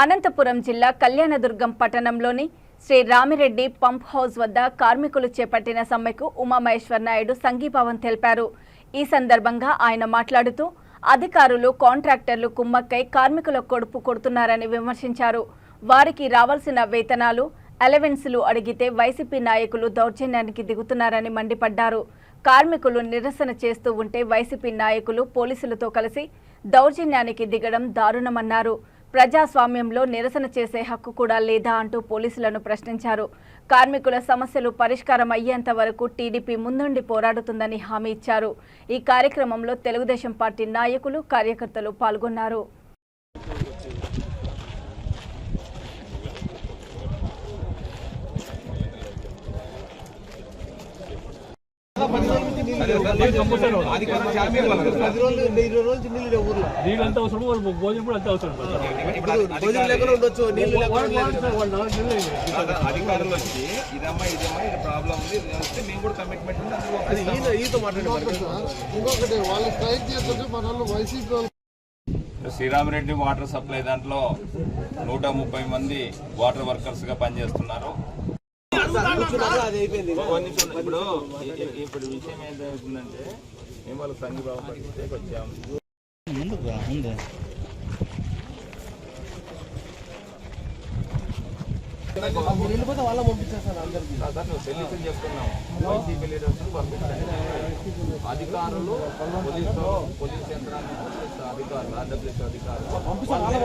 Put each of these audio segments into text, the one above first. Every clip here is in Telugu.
అనంతపురం జిల్లా కళ్యాణదుర్గం పట్టణంలోని శ్రీ రామిరెడ్డి పంప్ హౌస్ వద్ద కార్మికులు చేపట్టిన సమ్మెకు ఉమామహేశ్వర్ నాయుడు సంఘీభావం తెలిపారు. ఈ సందర్భంగా ఆయన మాట్లాడుతూ అధికారులు కాంట్రాక్టర్లు కుమ్మక్కై కార్మికుల కొడుపు కొడుతున్నారని విమర్శించారు. వారికి రావాల్సిన వేతనాలు అలవెన్స్లు అడిగితే వైసీపీ నాయకులు దౌర్జన్యానికి దిగుతున్నారని మండిపడ్డారు. కార్మికులు నిరసన చేస్తూ ఉంటే వైసీపీ నాయకులు పోలీసులతో కలిసి దౌర్జన్యానికి దిగడం దారుణమన్నారు. ప్రజాస్వామ్యంలో నిరసన చేసే హక్కు కూడా లేదా అంటూ పోలీసులను ప్రశ్నించారు. కార్మికుల సమస్యలు పరిష్కారం అయ్యేంత వరకు టీడీపీ ముందుండి పోరాడుతుందని హామీ ఇచ్చారు. ఈ కార్యక్రమంలో తెలుగుదేశం పార్టీ నాయకులు కార్యకర్తలు పాల్గొన్నారు. నీళ్ళంతా నీళ్ళు నీళ్ళు అవసరం వాళ్ళు భోజనం కూడా అంత అవసరం భోజనం లేకుండా ఉండొచ్చు నీళ్ళు అధికారులు వచ్చి ఇదమ్మా ఇదమ్మా ఇది ప్రాబ్లం ఉంది మేము కూడా కమిట్మెంట్ ఈతో ఇంకొకటి వాళ్ళు స్ట్రైక్ చేస్తుంటే మన వాళ్ళు వైసీపీ శ్రీరామరెడ్డి వాటర్ సప్లై దాంట్లో నూట ముప్పై మంది వాటర్ వర్కర్స్గా పనిచేస్తున్నారు. ఇప్పుడు ఇప్పుడు విషయం ఏంటంటే మేము వాళ్ళకి సంఘీభావం వచ్చాము. వెళ్ళిపోతే వాళ్ళ సార్ నువ్వు వైసీపీ లీడర్స్ పంపించండి అధికారులు పోలీసు పోలీస్ యంత్రాంగం అధికారులు అధికారులు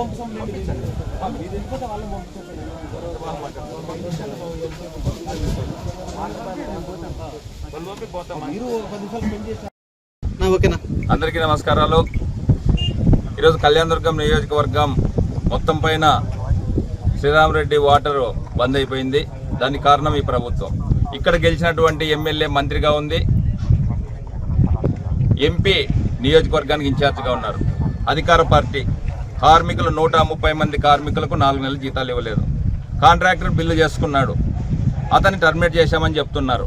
పంపించండి వెళ్ళిపోతే వాళ్ళ అందరికీ నమస్కారాలు. ఈరోజు కళ్యాణదుర్గం నియోజకవర్గం మొత్తం పైన శ్రీరామరెడ్డి వాటర్ బంద్ అయిపోయింది. దానికి కారణం ఈ ప్రభుత్వం. ఇక్కడ గెలిచినటువంటి ఎమ్మెల్యే మంత్రిగా ఉంది. ఎంపీ నియోజకవర్గానికి ఇన్ఛార్జ్గా ఉన్నారు. అధికార పార్టీ కార్మికులు నూట ముప్పై మంది కార్మికులకు నాలుగు నెలల జీతాలు ఇవ్వలేదు. కాంట్రాక్టర్ బిల్లు చేసుకున్నాడు. అతన్ని టర్మినేట్ చేశామని చెప్తున్నారు.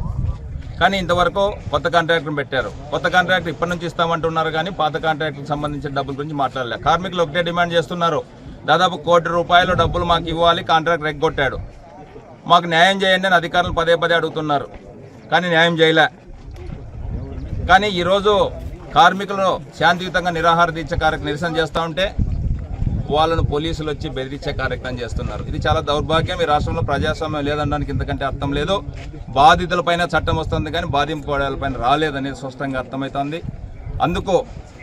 కానీ ఇంతవరకు కొత్త కాంట్రాక్టర్ పెట్టారు. కొత్త కాంట్రాక్టర్ ఇప్పటి నుంచి ఇస్తామంటున్నారు కానీ పాత కాంట్రాక్టర్కి సంబంధించిన డబ్బుల గురించి మాట్లాడలేదు కార్మికులు ఒకటే డిమాండ్ చేస్తున్నారు. దాదాపు కోటి రూపాయలు డబ్బులు మాకు ఇవ్వాలి కాంట్రాక్ట్ రెగ్గొట్టాడు. మాకు న్యాయం చేయండి అని అధికారులు పదే పదే అడుగుతున్నారు. కానీ న్యాయం చేయలే. కానీ ఈరోజు కార్మికులు శాంతియుతంగా నిరాహార దీక్ష కార్యక్రమం నిరసన చేస్తూ ఉంటే వాళ్ళను పోలీసులు వచ్చి బెదిరించే కార్యక్రమం చేస్తున్నారు. ఇది చాలా దౌర్భాగ్యం. ఈ రాష్ట్రంలో ప్రజాస్వామ్యం లేదనడానికి ఇంతకంటే అర్థం లేదు. బాధితులపైన చట్టం వస్తుంది కానీ బాధింపడాలపైన రాలేదనేది స్పష్టంగా అర్థమవుతుంది. అందుకు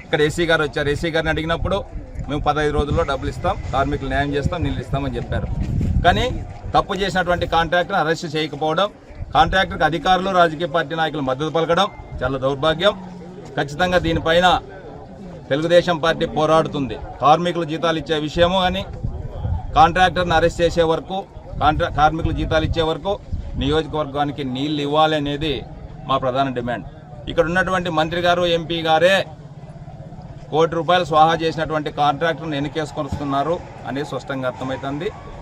ఇక్కడ ఏసీ గారు వచ్చారు. ఏసీ గారిని అడిగినప్పుడు మేము పదహైదు రోజుల్లో డబ్బులు ఇస్తాం కార్మికులు న్యాయం చేస్తాం నీళ్ళు ఇస్తామని చెప్పారు. కానీ తప్పు చేసినటువంటి కాంట్రాక్టర్ని అరెస్ట్ చేయకపోవడం కాంట్రాక్టర్కి అధికారులు రాజకీయ పార్టీ నాయకులు మద్దతు పలకడం చాలా దౌర్భాగ్యం. ఖచ్చితంగా దీనిపైన తెలుగుదేశం పార్టీ పోరాడుతుంది. కార్మికులు జీతాలు ఇచ్చే విషయము కానీ కాంట్రాక్టర్ని అరెస్ట్ చేసే వరకు కాంట్రా కార్మికులు జీతాలు ఇచ్చే వరకు నియోజకవర్గానికి నీళ్ళు ఇవ్వాలి అనేది మా ప్రధాన డిమాండ్. ఇక్కడ ఉన్నటువంటి మంత్రి గారు ఎంపీ గారే కోటి రూపాయలు స్వాహా చేసినటువంటి కాంట్రాక్టర్ను ఎన్నికేసుకొస్తున్నారు అనేది స్పష్టంగా అర్థమవుతుంది.